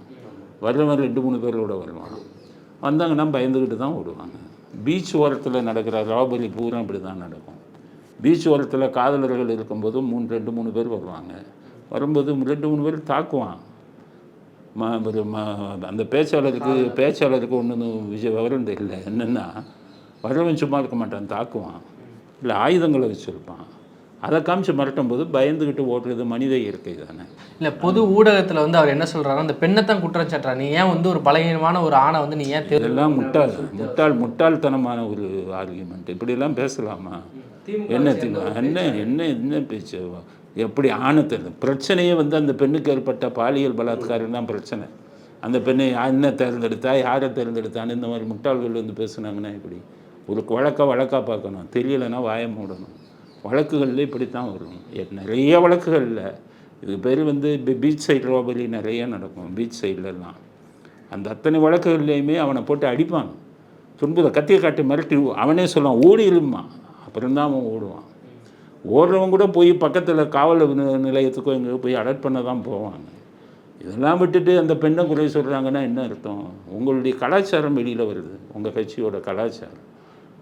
வர்றவன் ரெண்டு மூணு பேரோட வருவான். வந்தாங்கன்னா பயந்துக்கிட்டு தான் ஓடுவாங்க. பீச் ஓரத்தில் நடக்கிற ராபரி பூரா இப்படி தான் நடக்கும். பீச் ஓரத்தில் காதலர்கள் இருக்கும்போது மூணு ரெண்டு மூணு பேர் வருவாங்க. வரும்போது ரெண்டு மூணு பேர் தாக்குவான். ம ஒரு ம அந்த பேச்சாளருக்கு பேச்சாளருக்கு ஒன்று விஷய விவரம் தெரியல. என்னென்னா வரவன் சும்மா இருக்க மாட்டான் தாக்குவான். இல்லை ஆயுதங்களை வச்சுருப்பான். அதை காமிச்சு மிரட்டும் போது பயந்துக்கிட்டு ஓட்டுறது மனித இயற்கை தானே. இல்ல பொது ஊடகத்துல வந்து அவர் என்ன சொல்றாரு? அந்த பெண்ணை தான் குற்றம் சாட்டுறாரு நீ ஏன் வந்து ஒரு பலகீனமான ஒரு ஆணை வந்து நீ ஏன் இதெல்லாம் முட்டாள் முட்டாள் முட்டாள்தனமான ஒரு ஆர்கியூமெண்ட் இப்படியெல்லாம் பேசலாமா? என்ன திமா என்ன என்ன என்ன பேச்சு? எப்படி ஆணத்தில் பிரச்சனையே வந்து அந்த பெண்ணுக்கு ஏற்பட்ட பாலியல் பலாத்காரம் தான் பிரச்சனை. அந்த பெண்ணை என்ன தேர்ந்தெடுத்தா யாரை தேர்ந்தெடுத்தான்னு இந்த மாதிரி முட்டாள்கள் வந்து பேசுனாங்கன்னா இப்படி ஒரு வழக்கை வழக்காக பார்க்கணும். தெரியலைன்னா வாயை மூடணும். வழக்குகளில் இப்படித்தான் வரும். எ- நிறைய வழக்குகளில் இது பேர் வந்து பீச் சைடு ரோபரி நிறைய நடக்கும். பீச் சைட்லலாம். அந்த அத்தனை வழக்குகள்லையுமே அவனை போட்டு அடிப்பான் துன்புத கத்தியை காட்டி மிரட்டி அவனே சொல்லுவான் ஓடிடுமா அப்புறம் தான் அவன் ஓடுவான். ஓடுறவன் கூட போய் பக்கத்தில் காவல் நிலையத்துக்கோ எங்கேயோ போய் அலர்ட் பண்ண தான் போவாங்க. இதெல்லாம் விட்டுட்டு அந்த பெண்ணை குறை சொல்கிறாங்கன்னா என்ன அர்த்தம்? உங்களுடைய கலாச்சாரம் வெளியில் வருது. உங்கள் கட்சியோட கலாச்சாரம்.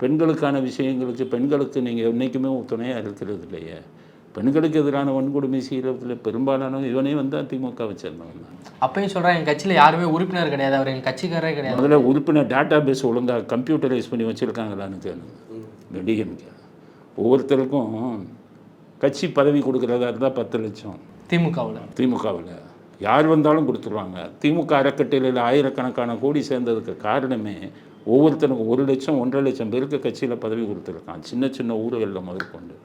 பெண்களுக்கான விஷயங்களுக்கு பெண்களுக்கு நீங்கள் என்றைக்குமே துணையாக இருக்கிறது இல்லையே. பெண்களுக்கு எதிரான வன்கொடுமை செய்கிறதுல பெரும்பாலான இவனே வந்து அதிமுகவை சேர்ந்தவன் தான். அப்பயும் சொல்றாங்க எங்க கட்சியில யாருமே உறுப்பினர் கிடையாது. அவர் எங்க கட்சிக்காரரே கிடையாது. முதல்ல உறுப்பினர் டேட்டா பேஸ் ஒழுங்காக கம்ப்யூட்டரைஸ் பண்ணி வச்சுருக்காங்களான்னு கேளுங்க டிஎம்கே ஒவ்வொருத்தருக்கும் கட்சி பதவி கொடுக்குறதா இருந்தால் பத்து லட்சம். திமுகவுல. திமுகவில். யார் வந்தாலும் கொடுத்துருவாங்க. திமுக அறக்கட்டளையில் ஆயிரக்கணக்கான கோடி சேர்ந்ததுக்கு காரணமே ஒவ்வொருத்தனுக்கும் ஒரு லட்சம் ஒன்றரை லட்சம் பேருக்கு கட்சியில் பதவி கொடுத்துருக்கான். சின்ன சின்ன ஊர்களில் முதற்கொண்டு.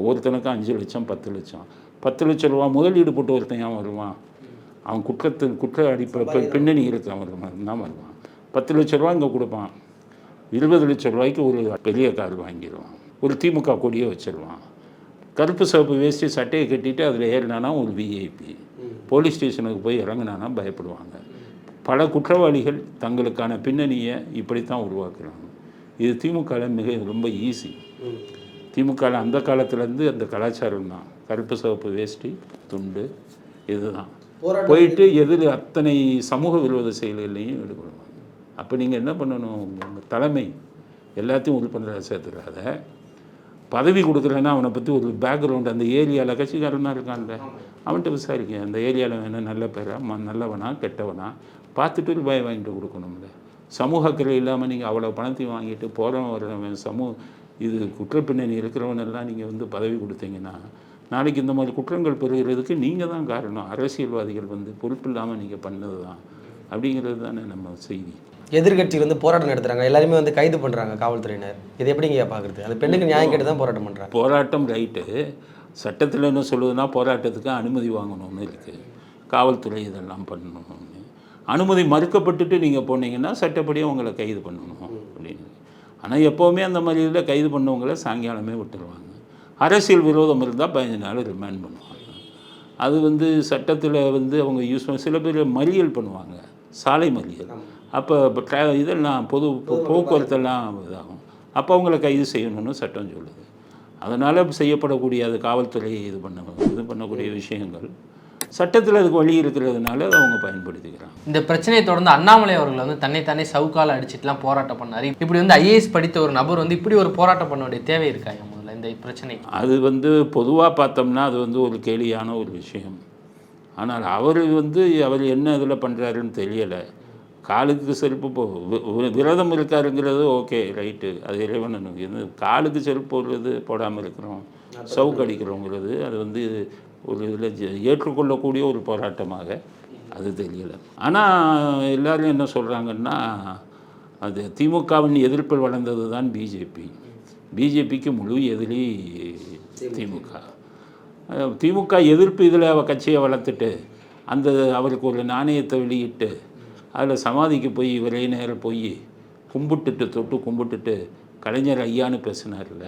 ஒவ்வொருத்தனுக்கும் அஞ்சு லட்சம் பத்து லட்சம். பத்து லட்சம் ரூபா முதலீடு போட்டு ஒருத்தன் ஏன் வருவான்? அவன் குற்றத்து குற்ற அடிப்படை பின்னணி இருக்கு அவன் தான் வருவான். பத்து லட்ச ரூபா இங்கே கொடுப்பான். இருபது லட்ச ரூபாய்க்கு ஒரு பெரிய கார் வாங்கிடுவான். ஒரு திமுக கொடியை வச்சிருவான். கருப்பு சிவப்பு வேஷ்டி சட்டையை கட்டிட்டு அதில் ஏறினானா ஒரு விஐபி போலீஸ் ஸ்டேஷனுக்கு போய் இறங்குனானா பயப்படுவாங்க. பல குற்றவாளிகள் தங்களுக்கான பின்னணியை இப்படித்தான் உருவாக்குறாங்க. இது திமுகவில் மிக ரொம்ப ஈஸி திமுகவில் அந்த காலத்துலேருந்து அந்த கலாச்சாரம் தான். கருப்பு சிவப்பு வேஷ்டி துண்டு இதுதான். போயிட்டு எதிர் அத்தனை சமூக விரோத செயல்களையும் ஈடுபடுவாங்க. அப்போ நீங்கள் என்ன பண்ணணும்? தலைமை எல்லாத்தையும் உறுப்பினராக சேர்த்துறாத. பதவி கொடுக்குறேன்னா அவனை பற்றி ஒரு பேக்ரவுண்ட் அந்த ஏரியாவில் கட்சிக்காரனாக இருக்கான்ல. அவன்கிட்ட விசாரிக்க அந்த ஏரியாவில் வேணும் நல்ல பேரா ம நல்லவனா கெட்டவனா? பார்த்துட்டு ஒரு பயம் வாங்கிட்டு கொடுக்கணும்ல. சமூக அக்கறை இல்லாமல் நீங்கள் அவ்வளோ பணத்தையும் வாங்கிட்டு போகிறவன் வர்றவன் சமூக இது குற்றப்பின்னணி இருக்கிறவனெல்லாம் நீங்கள் வந்து பதவி கொடுத்தீங்கன்னா நாளைக்கு இந்த மாதிரி குற்றங்கள் பெறுகிறதுக்கு நீங்கள் தான் காரணம். அரசியல்வாதிகள் வந்து பொறுப்பில்லாமல் நீங்கள் பண்ணது தான் அப்படிங்கிறது தானே நம்ம செய்தி. எதிர்கட்சி வந்து போராட்டம் நடத்துறாங்க. எல்லாருமே வந்து கைது பண்றாங்க காவல்துறையினர். இது எப்படிங்க பார்க்குறது? அந்த பெண்ணுக்கு நியாயம் கேட்டு தான் போராட்டம் பண்றாங்க. போராட்டம் ரைட்டு. சட்டத்தில் என்ன சொல்லுதுன்னா போராட்டத்துக்கு அனுமதி வாங்கணும்னு இருக்குது காவல்துறை இதெல்லாம் பண்ணணும்னு. அனுமதி மறுக்கப்பட்டுட்டு நீங்கள் போனீங்கன்னா சட்டப்படி அவங்கள கைது பண்ணணும் அப்படின்னு. ஆனால் எப்போவுமே அந்த மாதிரி இதில் கைது பண்ணவங்கள சாயங்காலமே விட்டுருவாங்க. அரசியல் விரோதம் இருந்தால் பதினஞ்சு நாள் ரிமாண்ட் பண்ணுவாங்க. அது வந்து சட்டத்தில் வந்து அவங்க யூஸ் பண்ண சில பேர் மறியல் பண்ணுவாங்க. சாலை மறியல். அப்போ ட்ரா இதெல்லாம் பொது போக்குவரத்தெல்லாம் இதாகும். அப்போ அவங்கள கைது செய்யணும்னு சட்டம் சொல்லுது. அதனால் செய்யப்படக்கூடிய அது காவல்துறை இது பண்ண இது பண்ணக்கூடிய விஷயங்கள். சட்டத்தில் அதுக்கு வழி இருக்கிறதுனால அதை அவங்க பயன்படுத்திக்கிறாங்க. இந்த பிரச்சனையை தொடர்ந்து அண்ணாமலை அவர்கள் வந்து தன்னைத்தானே சவுக்கால அடிச்சிட்டுலாம் போராட்டம் பண்ணாரு. இப்படி வந்து ஐஏஎஸ் படித்த ஒரு நபர் வந்து இப்படி ஒரு போராட்டம் பண்ண வேண்டிய தேவை இருக்கா முதல்ல இந்த பிரச்சனை? அது வந்து பொதுவாக பார்த்தோம்னா அது வந்து ஒரு கேலியான ஒரு விஷயம். ஆனால் அவர் வந்து அவர் என்ன இதில் பண்ணுறாருன்னு தெரியலை. காலுக்கு செருப்பு போ விரதம் இருக்காருங்கிறது ஓகே ரைட்டு. அது இறைவன் இது காலுக்கு செருப்பு போடுறது போடாமல் இருக்கிறோம். சவுக்கு அடிக்கிறோங்கிறது அது வந்து ஒரு இதில் ஏற்றுக்கொள்ளக்கூடிய ஒரு போராட்டமாக அது தெரியல. ஆனால் எல்லாரும் என்ன சொல்கிறாங்கன்னா அது திமுகவின் எதிர்ப்பில் வளர்ந்தது தான் பிஜேபி. பிஜேபிக்கு முழு எதிரி திமுக. திமுக எதிர்ப்பு இதில் அவ கட்சியை வளர்த்துட்டு அந்த அவருக்கு ஒரு நாணயத்தை வெளியிட்டு அதில் சமாதிக்கு போய் இவரே நேரம் போய் கும்பிட்டுட்டு தொட்டு கும்பிட்டுட்டு கலைஞர் ஐயான்னு பேசினார்ல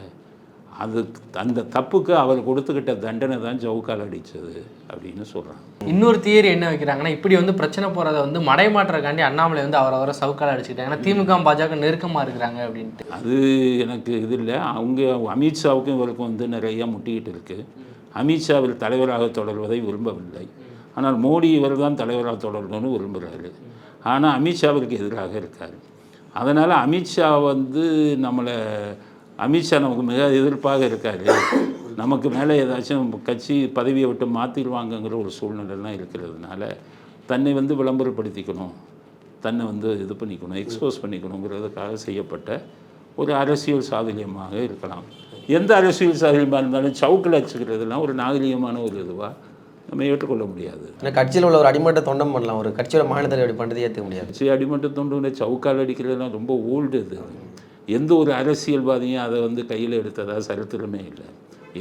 அது அந்த தப்புக்கு அவர் கொடுத்துக்கிட்ட தண்டனை தான் ஜவுக்கால் அடித்தது அப்படின்னு சொல்கிறாங்க இன்னொரு தியரி என்ன வைக்கிறாங்கன்னா இப்படி வந்து பிரச்சனை போறதை வந்து மடைமாற்றக்காண்டி அண்ணாமலை வந்து அவரை அவரை சவுக்கால அடிச்சுக்கிட்டாங்க. ஏன்னா திமுக பாஜக நெருக்கமா இருக்கிறாங்க அப்படின்ட்டு. அது எனக்கு இது இல்லை. அவங்க அமித்ஷாவுக்கும் இவருக்கும் வந்து நிறைய முட்டிக்கிட்டு இருக்கு. அமித்ஷாவில் தலைவராக தொடர்வதை விரும்பவில்லை. ஆனால் மோடி இவர் தான் தலைவராக தொடரணும்னு விரும்புகிறாரு ஆனால் அமித்ஷாவுக்கு எதிராக இருக்கார். அதனால் அமித்ஷா வந்து நம்மளை அமித்ஷா நமக்கு மிக எதிர்ப்பாக இருக்கார். நமக்கு மேலே ஏதாச்சும் கட்சி பதவியை விட்டு மாற்றிடுவாங்கங்கிற ஒரு சூழ்நிலைலாம் இருக்கிறதுனால தன்னை வந்து விளம்பரப்படுத்திக்கணும். தன்னை வந்து இது பண்ணிக்கணும் எக்ஸ்போஸ் பண்ணிக்கணுங்கிறதுக்காக செய்யப்பட்ட ஒரு அரசியல் சாதுரியமாக இருக்கலாம். எந்த அரசியல் சாதுரியமாக இருந்தாலும் சவுக்கில் வச்சுக்கிறதுலாம் ஒரு நாகரிகமான ஒரு இதுவாக நம்ம ஏற்றுக்கொள்ள முடியாது. ஏன்னா கட்சியில் உள்ள ஒரு அடிமட்ட தொண்டம் பண்ணலாம். ஒரு கட்சியோட மாநில தலைவர் பண்ணுறது ஏற்றுக்க முடியாது. கட்சி அடிமட்ட தொண்டு சவுக்கால் அடிக்கிறதுலாம் ரொம்ப ஓல்டு இது. எந்த ஒரு அரசியல்வாதியும் அதை வந்து கையில் எடுத்ததா சரித்திரமே இல்லை.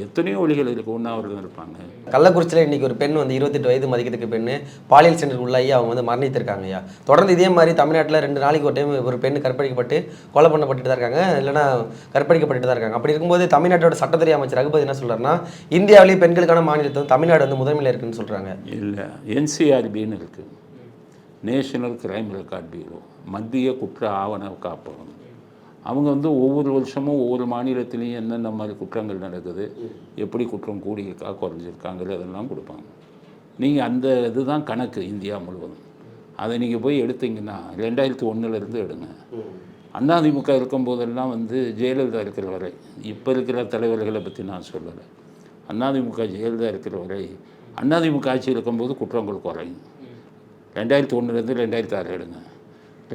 எத்தனையோ வழிகள் இருக்குது உண்ணாவிரதம் இருப்பாங்க. கள்ளக்குறிச்சியில் இன்னைக்கு ஒரு பெண் வந்து இருபத்தெட்டு வயது மதிக்கத்தக்க பெண்ணு பாலியல் சென்டருக்கு உள்ளாகி அவங்க வந்து மரணித்திருக்காங்க ஐயா. தொடர்ந்து இதே மாதிரி தமிழ்நாட்டில் ரெண்டு நாளைக்கு ஒரு டைம் ஒரு பெண் கற்பழிக்கப்பட்டு கொலை பண்ணப்பட்டு தான் இருக்காங்க. இல்லைன்னா கற்பழிக்கப்பட்டு தான் இருக்காங்க. அப்படி இருக்கும்போது தமிழ்நாட்டோட சட்டத்துறை அமைச்சர் ரகுபதி என்ன சொல்றாருன்னா இந்தியாவிலேயே பெண்களுக்கான மாநிலத்தை வந்து தமிழ்நாடு வந்து முதன்மையில் இருக்குன்னு சொல்றாங்க. இல்லை என்சிஆர்பின்னு இருக்குது நேஷனல் கிரைம் ரெக்கார்ட் பியூரோ மத்திய குற்ற ஆவண காப்பகம். அவங்க வந்து ஒவ்வொரு வருஷமும் ஒவ்வொரு மாநிலத்திலையும் என்னென்ன மாதிரி குற்றங்கள் நடக்குது எப்படி குற்றம் கூடியிருக்கா குறைஞ்சிருக்காங்கிறதெல்லாம் கொடுப்பாங்க. நீங்கள் அந்த இதுதான் கணக்கு இந்தியா முழுவதும். அதை நீங்கள் போய் எடுத்தீங்கன்னா ரெண்டாயிரத்தி ஒன்றுலேருந்து எடுங்க. அதிமுக இருக்கும்போதெல்லாம் வந்து ஜெயலலிதா இருக்கிற வரை இப்போ இருக்கிற தலைவர்களை பற்றி நான் சொல்லலை. அதிமுக ஜெயலலிதா இருக்கிற வரை அதிமுக ஆட்சி இருக்கும்போது குற்றங்கள் குறையும். ரெண்டாயிரத்தி ஒன்றுலேருந்து ரெண்டாயிரத்தி ஆறு எடுங்க.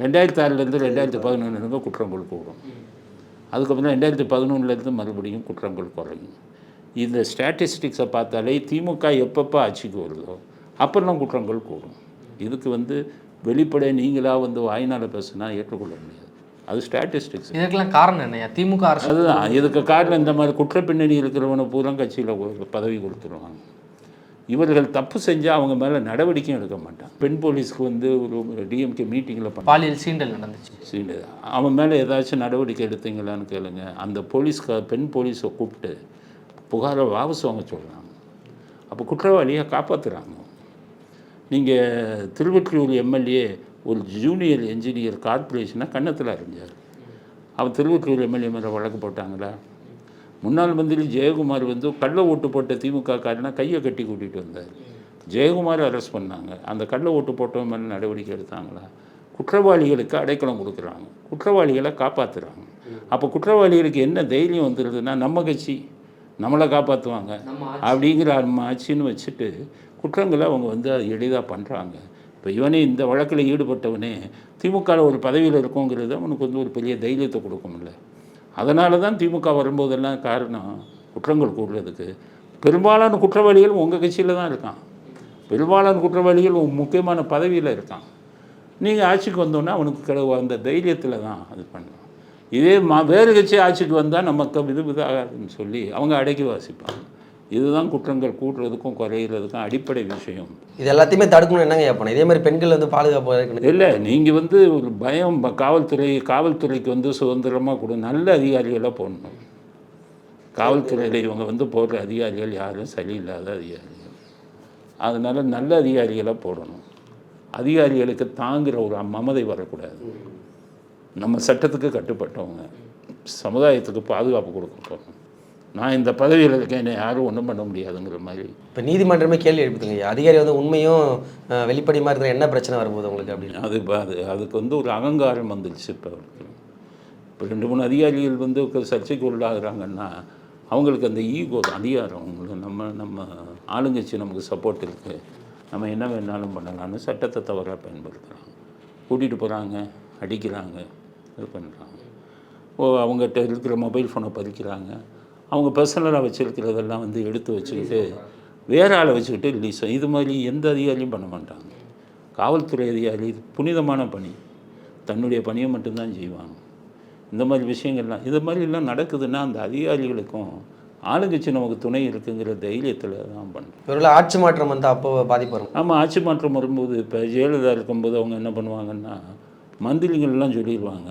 ரெண்டாயிரத்தி ஆறுலேருந்து ரெண்டாயிரத்தி பதினொன்றுலேருந்து குற்றங்கள் கூடும். அதுக்கப்புறம் ரெண்டாயிரத்தி பதினொன்றுலேருந்து மறுபடியும் குற்றங்கள் குறையும். இந்த ஸ்டாட்டிஸ்டிக்ஸை பார்த்தாலே திமுக எப்பப்போ ஆட்சிக்கு வருதோ அப்போல்லாம் குற்றங்கள் கூடும். இதுக்கு வந்து வெளிப்படை நீங்களாக வந்து வாய்நாள பேசுனா ஏற்றுக்கொள்ள முடியாது. அது ஸ்டாட்டிஸ்டிக்ஸ். இதுக்கெல்லாம் காரணம் என்னையா திமுக அரசு அதுதான். இதுக்கு காரணம் இந்த மாதிரி குற்ற பின்னணி இருக்கிறவனை பூரா கட்சியில் பதவி கொடுத்துருவாங்க. இவர்கள் தப்பு செஞ்சால் அவங்க மேலே நடவடிக்கையும் எடுக்க மாட்டான். பெண் போலீஸ்க்கு வந்து ஒரு டிஎம்கே மீட்டிங்கில் பாலியல் சீண்டல் நடந்துச்சு. சரி, அவன் மேலே ஏதாச்சும் நடவடிக்கை எடுத்தீங்களான்னு கேளுங்க. அந்த போலீஸ்க்கு பெண் போலீஸை கூப்பிட்டு புகாரை வாபஸ் வாங்க சொல்கிறாங்க அப்போ குற்றவாளியை காப்பாற்றுறாங்க நீங்கள் திருவொற்றியூர் எம்எல்ஏ ஒரு ஜூனியர் என்ஜினியர் கார்ப்பரேஷனை கன்னத்தில் அறிஞ்சார் அவன் திருவொற்றியூர் எம்எல்ஏ மேலே வழக்கு போட்டாங்களா? முன்னாள் மந்திரி ஜெயக்குமார் வந்து கள்ள ஓட்டு போட்ட திமுக காரனை கையை கட்டி கூட்டிகிட்டு வந்தார். ஜெயக்குமார் அரெஸ்ட் பண்ணாங்க. அந்த கள்ள ஓட்டு போட்டவன் மேலே நடவடிக்கை எடுத்தாங்களா? குற்றவாளிகளுக்கு அடைக்கலம் கொடுக்குறாங்க. குற்றவாளிகளை காப்பாற்றுறாங்க அப்போ குற்றவாளிகளுக்கு என்ன தைரியம் வந்துடுதுன்னா நம்ம கட்சி நம்மளை காப்பாற்றுவாங்க அப்படிங்கிற நம்ம ஆட்சின்னு வச்சுட்டு குற்றங்களை அவங்க வந்து அது எளிதாக பண்ணுறாங்க இப்போ இவனே இந்த வழக்கில் ஈடுபட்டவனே திமுகவில் ஒரு பதவியில் இருக்கோங்கிறது அவனுக்கு வந்து ஒரு பெரிய தைரியத்தை கொடுக்கும்ல. அதனால தான் திமுக வரும்போதெல்லாம் காரணம்? குற்றங்கள் கூடுறதுக்கு பெரும்பாலான குற்றவாளிகள் உங்கள் கட்சியில் தான் இருக்கான். பெரும்பாலான குற்றவாளிகள் ஒரு முக்கியமான பதவியில் இருக்கான். நீங்கள் ஆட்சிக்கு வந்தோன்னா அவனுக்கு கிடவு அந்த தைரியத்தில் தான் அது பண்ணும் இதே மா வேறு கட்சி ஆட்சிக்கு வந்தால் நமக்கு இது இதாகாதுன்னு சொல்லி அவங்க அடக்கி வாசிப்பாங்க. இதுதான் குற்றங்கள் கூட்டுறதுக்கும் குறையிறதுக்கும் அடிப்படை விஷயம். இது எல்லாத்தையுமே தடுக்கணும் என்னங்க பண்ணணும் இதே மாதிரி பெண்கள் வந்து பாதுகாப்பு இல்லை நீங்கள் வந்து ஒரு பயம் காவல்துறை காவல்துறைக்கு வந்து சுதந்திரமாக கொடு நல்ல அதிகாரிகளை போடணும். காவல்துறையில் இவங்க வந்து போடுற அதிகாரிகள் யாரும் சரியில்லாத அதிகாரிகள். அதனால நல்ல அதிகாரிகளை போடணும். அதிகாரிகளுக்கு தாங்குகிற ஒரு மமதை வரக்கூடாது. நம்ம சட்டத்துக்கு கட்டுப்பட்டவங்க சமுதாயத்துக்கு பாதுகாப்பு கொடுக்க போகணும் நான் இந்த பதவியில் இருக்கேன் என்னை யாரும் ஒன்றும் பண்ண முடியாதுங்கிற மாதிரி. இப்போ நீதிமன்றமே கேள்வி எழுப்புதுங்க அதிகாரி வந்து உண்மையும் வெளிப்படையுமா இருக்கிற என்ன பிரச்சனை வரும்போது உங்களுக்கு அப்படின்னு அது அது அதுக்கு வந்து ஒரு அகங்காரம் வந்துடுச்சு இப்போ அவருக்கு. இப்போ ரெண்டு மூணு அதிகாரிகள் வந்து சர்ச்சைக்கு உள்ளாகிறாங்கன்னா அவங்களுக்கு அந்த ஈகோ அதிகாரம் அவங்களுக்கு நம்ம நம்ம ஆளுங்கட்சி நமக்கு சப்போர்ட் இருக்குது நம்ம என்ன வேணாலும் பண்ணலாம்னு சட்டத்தை தவறாக பயன்படுத்துகிறாங்க கூட்டிகிட்டு போகிறாங்க அடிக்கிறாங்க இது பண்ணுறாங்க ஓ அவங்ககிட்ட இருக்கிற மொபைல் ஃபோனை பறிக்கிறாங்க. அவங்க பர்சனலாக வச்சுருக்கிறதெல்லாம் வந்து எடுத்து வச்சுக்கிட்டு வேற ஆளை வச்சுக்கிட்டு ரிலீஸ் இது மாதிரி எந்த அதிகாரியும் பண்ண மாட்டாங்க. காவல்துறை அதிகாரி இது புனிதமான பணி. தன்னுடைய பணியை மட்டும்தான் செய்வாங்க. இந்த மாதிரி விஷயங்கள்லாம் இது மாதிரிலாம் நடக்குதுன்னா அந்த அதிகாரிகளுக்கும் ஆளுங்கட்சி நமக்கு துணை இருக்குங்கிற தைரியத்தில் தான் பண்ணுறோம் ஒருவேளை ஆட்சி மாற்றம் வந்து அப்போ பாதிப்பு வரும். ஆமாம் ஆட்சி மாற்றம் வரும்போது இப்போ ஜெயலலிதா இருக்கும்போது அவங்க என்ன பண்ணுவாங்கன்னா மந்திரிகள்லாம் சொல்லிடுவாங்க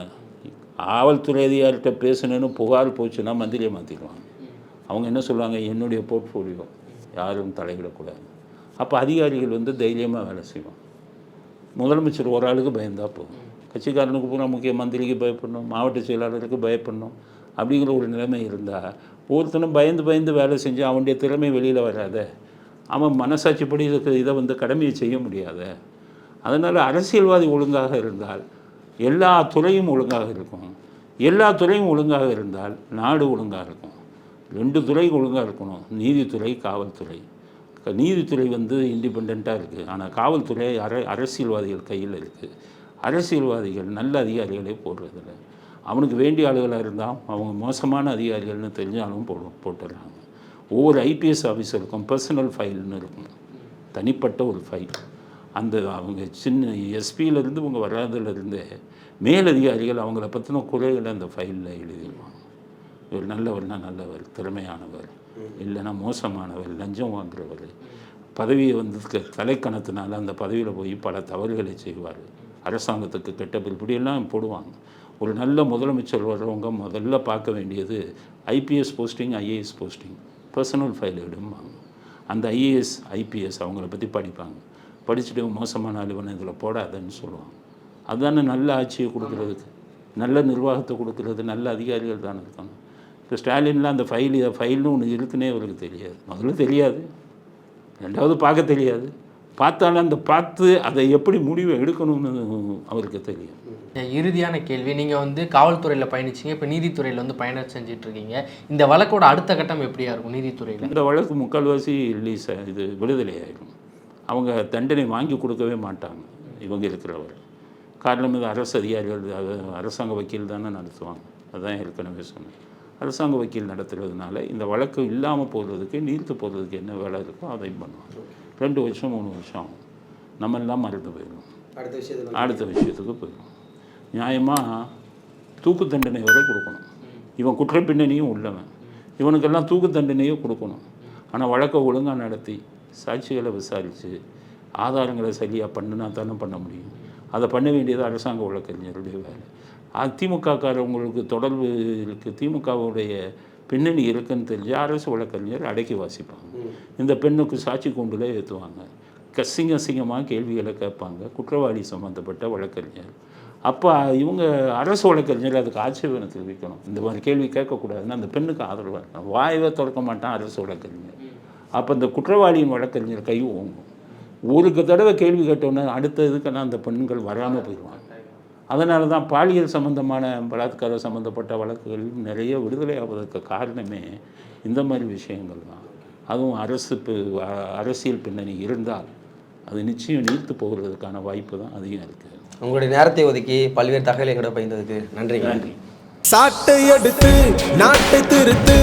ஆவல்துறை அதிகாரிகிட்ட பேசணுன்னு புகார் போச்சுன்னா மந்திரியை மாற்றிடுவாங்க அவங்க என்ன சொல்லுவாங்க? என்னுடைய போர்ட்ஃபோலியோ யாரும் தலையிடக்கூடாது. அப்போ அதிகாரிகள் வந்து தைரியமாக வேலை செய்வோம் முதலமைச்சர் ஒரு ஆளுக்கு பயந்தா போதும். கட்சிக்காரனுக்கு பூரா முக்கிய மந்திரிக்கு பயப்படணும் மாவட்ட செயலாளருக்கு பயப்படணும் அப்படிங்கிற ஒரு நிலைமை இருந்தால் ஒவ்வொருத்தனும் பயந்து பயந்து வேலை செஞ்சு அவனுடைய திறமை வெளியில் வராத. அவன் மனசாட்சிப்படி இருக்கிற இதை வந்து கடமையை செய்ய முடியாத. அதனால் அரசியல்வாதி ஒழுங்காக இருந்தால் எல்லா துறையும் ஒழுங்காக இருக்கும். எல்லா துறையும் ஒழுங்காக இருந்தால் நாடு ஒழுங்காக இருக்கும். ரெண்டு துறை ஒழுங்காக இருக்கணும். நீதித்துறை காவல்துறை. க- நீதித்துறை வந்து இண்டிபெண்ட்டாக இருக்குது ஆனால் காவல்துறை அர அரசியல்வாதிகள் கையில் இருக்குது அரசியல்வாதிகள் நல்ல அதிகாரிகளே போடுறதில்ல. அவனுக்கு வேண்டிய ஆளுகளாக இருந்தால் அவங்க மோசமான அதிகாரிகள்னு தெரிஞ்சாலும் போடு போட்டுடுறாங்க ஒவ்வொரு ஐபிஎஸ் ஆஃபீஸருக்கும் பர்சனல் ஃபைல்னு இருக்கும். தனிப்பட்ட ஒரு ஃபைல் அந்த அவங்க சின்ன எஸ்பியிலேருந்து இவங்க வராதுலேருந்து மேலதிகாரிகள் அவங்கள பற்றின குறைகளை அந்த ஃபைலில் எழுதிடுவாங்க. இவர் நல்லவர்னா நல்லவர் திறமையானவர் இல்லைன்னா மோசமானவர் லஞ்சம் வாங்குறவர். பதவியை வந்து க- தலைக்கணத்தினால அந்த பதவியில் போய் பல தவறுகளை செய்வார். அரசாங்கத்துக்கு கெட்ட இப்படியெல்லாம் போடுவாங்க. ஒரு நல்ல முதலமைச்சர் வர்றவங்க முதல்ல பார்க்க வேண்டியது IPS posting IAS posting personal file எடும்பாங்க அந்த ஐஏஎஸ் ஐபிஎஸ் அவங்கள பற்றி படிப்பாங்க. படிச்சுட்டு மோசமான அலுவலன் இதில் போடாதன்னு சொல்லுவாங்க. அதுதானே நல்ல ஆட்சியை கொடுக்குறதுக்கு. நல்ல நிர்வாகத்தை கொடுக்குறது நல்ல அதிகாரிகள் தானே இருக்காங்க. இப்போ ஸ்டாலின்லாம் அந்த ஃபைல் ஃபைல்னு ஒன்று இருக்குன்னே அவருக்கு தெரியாது. முதல்ல தெரியாது. ரெண்டாவது பார்க்க தெரியாது. பார்த்தாலும் அந்த பார்த்து அதை எப்படி முடிவு எடுக்கணும்னு அவருக்கு தெரியும். இறுதியான கேள்வி. நீங்கள் வந்து காவல்துறையில் பயணிச்சீங்க. இப்போ நீதித்துறையில் வந்து பயணம் செஞ்சுட்டு இருக்கீங்க இந்த வழக்கோட அடுத்த கட்டம் எப்படியா இருக்கும் நீதித்துறையில்? இந்த வழக்கு முக்கால்வாசி ரிலீஸ் இது விடுதலை ஆயிடும் அவங்க தண்டனை வாங்கி கொடுக்கவே மாட்டாங்க. இவங்க இருக்கிறவர். காரணம் இது அரசு அதிகாரிகள் அது அரசாங்க வக்கீல் தானே நடத்துவாங்க. அதான் ஏற்கனவே சொன்னேன். அரசாங்க வக்கீல் நடத்துறதுனால இந்த வழக்கு இல்லாமல் போகிறதுக்கு நீர்த்து போகிறதுக்கு என்ன வேலை இருக்கோ அதையும் பண்ணுவாங்க. ரெண்டு வருஷம் மூணு வருஷம் ஆகும். நம்ம எல்லாம் மறந்து போயிடும் அடுத்த விஷயத்துக்கு போயிடும் நியாயமாக தூக்கு தண்டனை வரை கொடுக்கணும். இவன் குற்ற பின்னணியும் உள்ளவன். இவனுக்கெல்லாம் தூக்கு தண்டனையும் கொடுக்கணும். ஆனால் வழக்கை ஒழுங்காக நடத்தி சாட்சிகளை விசாரித்து ஆதாரங்களை சரியாக பண்ணுனா தானே பண்ண முடியும். அதை பண்ண வேண்டியது அரசாங்க வழக்கறிஞருடைய வேலை. அதிமுகக்காரவங்களுக்கு தொடர்பு இருக்குது திமுகவுடைய பின்னணி இருக்குன்னு தெரிஞ்சு அரசு வழக்கறிஞர் அடக்கி வாசிப்பாங்க. இந்த பெண்ணுக்கு சாட்சி கூண்டுல ஏற்றுவாங்க கசிங்க அசிங்கமாக கேள்விகளை கேட்பாங்க. குற்றவாளி சம்மந்தப்பட்ட வழக்கறிஞர். அப்போ இவங்க அரசு வழக்கறிஞர் அதுக்கு ஆட்சேபனை தெரிவிக்கணும். இந்த மாதிரி கேள்வி கேட்கக்கூடாதுன்னு அந்த பெண்ணுக்கு ஆதரவாக இருக்கணும். வாயவே திறக்க மாட்டான் அரசு வழக்கறிஞர். அப்போ இந்த குற்றவாளியின் வழக்கறிஞர் கை ஓங்கும். ஒரு தடவை கேள்வி கேட்டோன்னே அடுத்த இதுக்கெல்லாம் அந்த பெண்கள் வராமல் போயிடுவாங்க அதனால தான் பாலியல் சம்பந்தமான பலாத்காரம் சம்மந்தப்பட்ட வழக்குகள் நிறைய விடுதலை ஆவதற்கு காரணமே இந்த மாதிரி விஷயங்கள் தான். அதுவும் அரசு அரசியல் பின்னணி இருந்தால் அது நிச்சயம் நீர்த்து போகிறதுக்கான வாய்ப்பு தான் அதிகம் இருக்குது உங்களுடைய நேரத்தை ஒதுக்கி பல்வேறு தகவல் எங்கூட பயந்ததுக்கு நன்றிங்க. நன்றி. சாட்டை எடுத்து நாட்டை திருத்து